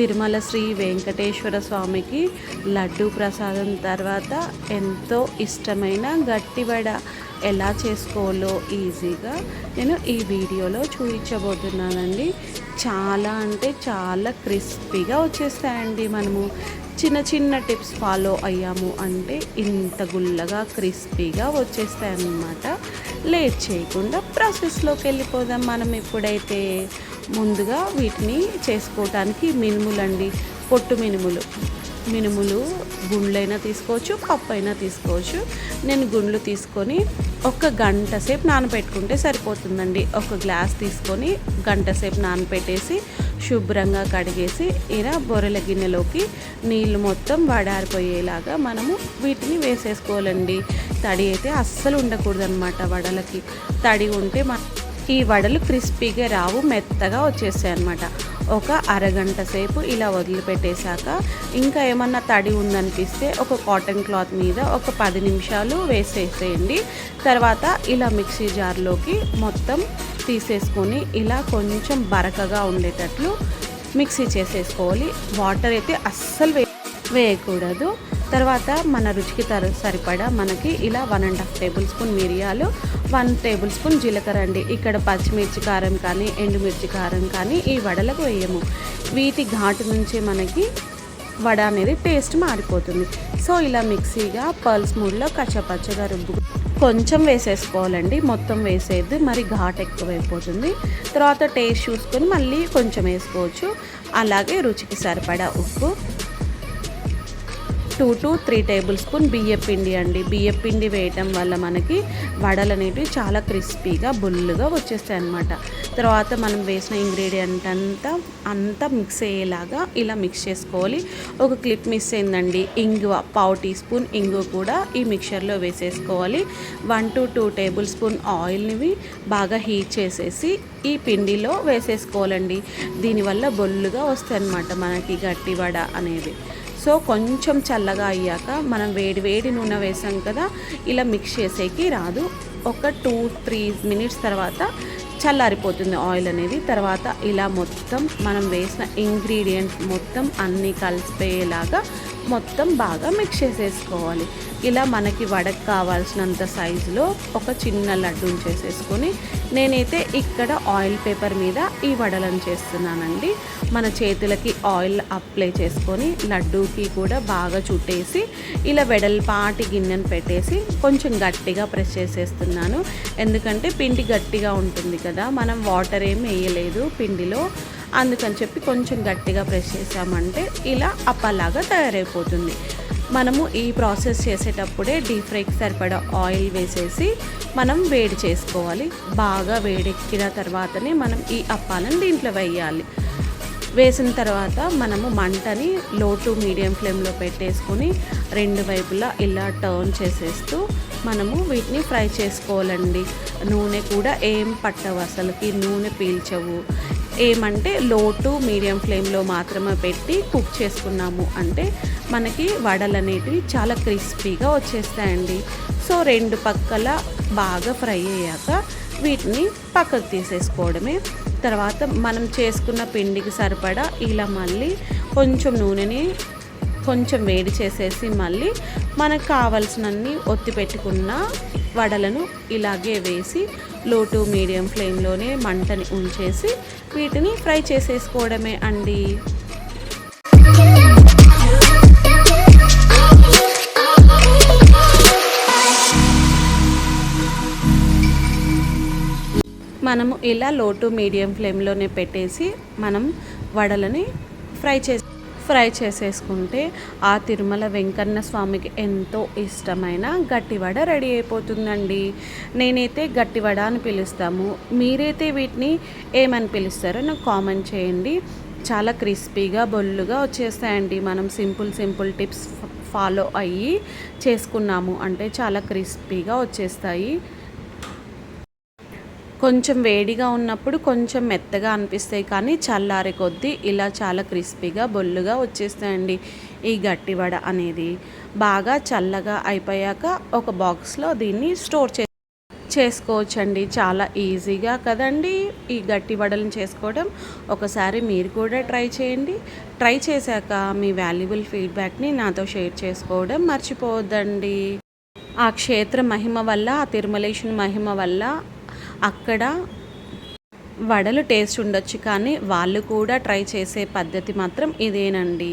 తిరుమల శ్రీ వెంకటేశ్వర స్వామికి లడ్డు ప్రసాదం తర్వాత ఎంతో ఇష్టమైన గట్టివడ ఎలా చేసుకోవాలో ఈజీగా నేను ఈ వీడియోలో చూపించబోతున్నానండి. చాలా అంటే చాలా క్రిస్పీగా వచ్చేస్తాయండి మనము. చిన్న చిన్న టిప్స్ ఫాలో అయ్యాము అంటే ఇంత గుల్లగా క్రిస్పీగా వచ్చేస్తాయి అన్నమాట లేట్ చేయకుండా ప్రాసెస్లోకి వెళ్ళిపోదాం మనం ఎప్పుడైతే. ముందుగా వీటిని చేసుకోవటానికి మినుములండి. పొట్టు మినుములు. మినుములు గుండ్లైనా తీసుకోవచ్చు పప్పు అయినా తీసుకోవచ్చు. నేను గుండ్లు తీసుకొని ఒక గంట సేపు నానబెట్టుకుంటే సరిపోతుందండి. ఒక గ్లాస్ తీసుకొని గంట సేపు నానబెట్టేసి శుభ్రంగా కడిగేసి ఇలా బొరెల గిన్నెలోకి నీళ్ళు మొత్తం వడారిపోయేలాగా మనము వీటిని వేసేసుకోవాలండి. తడి అయితే అస్సలు ఉండకూడదు అనమాట వడలకి. తడి ఉంటే మన ఈ వడలు క్రిస్పీగా రావు మెత్తగా వచ్చేస్తాయి అనమాట ఒక అరగంట సేపు ఇలా వదిలిపెట్టేశాక ఇంకా ఏమన్నా తడి ఉందనిపిస్తే ఒక కాటన్ క్లాత్ మీద ఒక పది నిమిషాలు వేసేసేయండి. తర్వాత ఇలా మిక్సీ జార్లోకి మొత్తం తీసేసుకొని ఇలా కొంచెం బరకగా ఉండేటట్లు మిక్సీ చేసేసుకోవాలి. వాటర్ అయితే అస్సలు వే వేయకూడదు. తర్వాత మన రుచికి తర సరిపడా మనకి ఇలా one and half table spoon మిరియాలు వన్ టేబుల్ స్పూన్ జీలకర్ర అండి. ఇక్కడ పచ్చిమిర్చి కారం కానీ ఎండుమిర్చి కారం కానీ ఈ వడలకు వేయము. వీటి ఘాటు నుంచి మనకి వడ అనేది టేస్ట్ మారిపోతుంది. సో ఇలా మిక్సీగా పల్స్ మూడ్లో కచ్చపచ్చగా రుబ్బు కొంచెం వేసేసుకోవాలండి. మొత్తం వేసేది మరి ఘాట్ ఎక్కువైపోతుంది. తర్వాత టేస్ట్ చూసుకొని మళ్ళీ కొంచెం వేసుకోవచ్చు. అలాగే రుచికి సరిపడా ఉప్పు two to three table spoon బియ్యం పిండి అండి. బియ్యం పిండి వేయటం వల్ల మనకి వడలు అనేవి చాలా క్రిస్పీగా బుల్లుగా వచ్చేస్తాయి అన్నమాట. తర్వాత మనం వేసిన ఇంగ్రీడియంట్ అంతా అంతా మిక్స్ అయ్యేలాగా ఇలా మిక్స్ చేసుకోవాలి. ఒక క్లిప్ మిస్ అయిందండి. ఇంగువ పావు టీ స్పూన్ ఇంగువ కూడా ఈ మిక్చర్లో వేసేసుకోవాలి. One to two table spoon ఆయిల్ని బాగా హీట్ చేసేసి ఈ పిండిలో వేసేసుకోవాలండి. దీనివల్ల బొల్లుగా వస్తాయి అన్నమాట మనకి గట్టి వడ అనేది. సో కొంచెం చల్లగా అయ్యాక మనం వేడి వేడి నూనె వేసాం కదా ఇలా మిక్స్ చేసేకి రాదు. ఒక టూ త్రీ మినిట్స్ తర్వాత చల్లారిపోతుంది ఆయిల్ అనేది. తర్వాత ఇలా మొత్తం మనం వేసిన ఇంగ్రీడియంట్స్ మొత్తం అన్నీ కలిసిపోయేలాగా మొత్తం బాగా మిక్స్ చేసేసుకోవాలి. ఇలా మనకి వడకు కావాల్సినంత సైజులో ఒక చిన్న లడ్డూని చేసేసుకొని నేనైతే ఇక్కడ ఆయిల్ పేపర్ మీద ఈ వడలను చేస్తున్నానండి. మన చేతులకి ఆయిల్ అప్లై చేసుకొని లడ్డూకి కూడా బాగా చుట్టేసి ఇలా వెడల్పాటి గిన్నెను పెట్టేసి కొంచెం గట్టిగా ప్రెస్ చేసేస్తున్నాను. ఎందుకంటే పిండి గట్టిగా ఉంటుంది కదా మనం వాటర్ ఏం వేయలేదు పిండిలో. అందుకని చెప్పి కొంచెం గట్టిగా ప్రెస్ చేసామంటే ఇలా అప్పలాగా తయారైపోతుంది. మనము ఈ ప్రాసెస్ చేసేటప్పుడే డీప్ ఫ్రైకి సరిపడా ఆయిల్ వేసేసి మనం వేడి చేసుకోవాలి. బాగా వేడెక్కిన తర్వాతనే మనం ఈ అప్పాలను దీంట్లో వేయాలి. వేసిన తర్వాత మనము మంటని లో టు మీడియం ఫ్లేమ్లో పెట్టేసుకొని రెండు వైపులా ఇలా టర్న్ చేసేస్తూ మనము వీటిని ఫ్రై చేసుకోవాలండి. నూనె కూడా ఏం పట్టవు అసలుకి. నూనె పీల్చవు. ఏమంటే లో టు మీడియం ఫ్లేమ్లో మాత్రమే పెట్టి కుక్ చేసుకున్నాము. అంటే మనకి వడలు అనేటివి చాలా క్రిస్పీగా వచ్చేస్తాయండి. సో రెండు పక్కల బాగా ఫ్రై అయ్యాక వీటిని పక్కకు తీసేసుకోవడమే. తర్వాత మనం చేసుకున్న పిండికి సరిపడా ఇలా మళ్ళీ కొంచెం నూనెని కొంచెం వేడి చేసేసి మళ్ళీ మనకు కావాల్సినన్ని ఒత్తి పెట్టుకున్న వడలను ఇలాగే వేసి లో టు మీడియం ఫ్లేమ్లోనే మంటని ఉంచేసి వీటిని ఫ్రై చేసేసుకోవడమే అండి. మనము ఇలా లో టు మీడియం ఫ్లేమ్లోనే పెట్టేసి మనం వడలని ఫ్రై చేసి ఫ్రై చేసేసుకుంటే ఆ తిరుమల వెంకన్న స్వామికి ఎంతో ఇష్టమైన గట్టివడ రెడీ అయిపోతుందండి. నేనైతే గట్టివడ అని పిలుస్తాము. మీరైతే వీటిని ఏమని పిలుస్తారో నాకు కామెంట్ చేయండి. చాలా క్రిస్పీగా బొల్లుగా వచ్చేస్తాయండి. మనం సింపుల్ సింపుల్ టిప్స్ ఫాలో అయ్యి చేసుకున్నాము. అంటే చాలా క్రిస్పీగా వచ్చేస్తాయి. కొంచెం వేడిగా ఉన్నప్పుడు కొంచెం మెత్తగా అనిపిస్తాయి కానీ చల్లారే కొద్దీ ఇలా చాలా క్రిస్పీగా బొల్లుగా వచ్చేస్తాయండి. ఈ గట్టి వడ అనేది బాగా చల్లగా అయిపోయాక ఒక బాక్స్లో దీన్ని స్టోర్ చే చేసుకోవచ్చండి. చాలా ఈజీగా కదండి ఈ గట్టి వడలను చేసుకోవడం. ఒకసారి మీరు కూడా ట్రై చేయండి. ట్రై చేశాక మీ వాల్యుబుల్ ఫీడ్బ్యాక్ని నాతో షేర్ చేసుకోవడం మర్చిపోవద్దండి. ఆ క్షేత్ర మహిమ వల్ల ఆ తిరుమలేషన్ మహిమ వల్ల అక్కడ వడలు టేస్ట్ ఉండొచ్చు కానీ వాళ్ళు కూడా ట్రై చేసే పద్ధతి మాత్రం ఇదేనండి.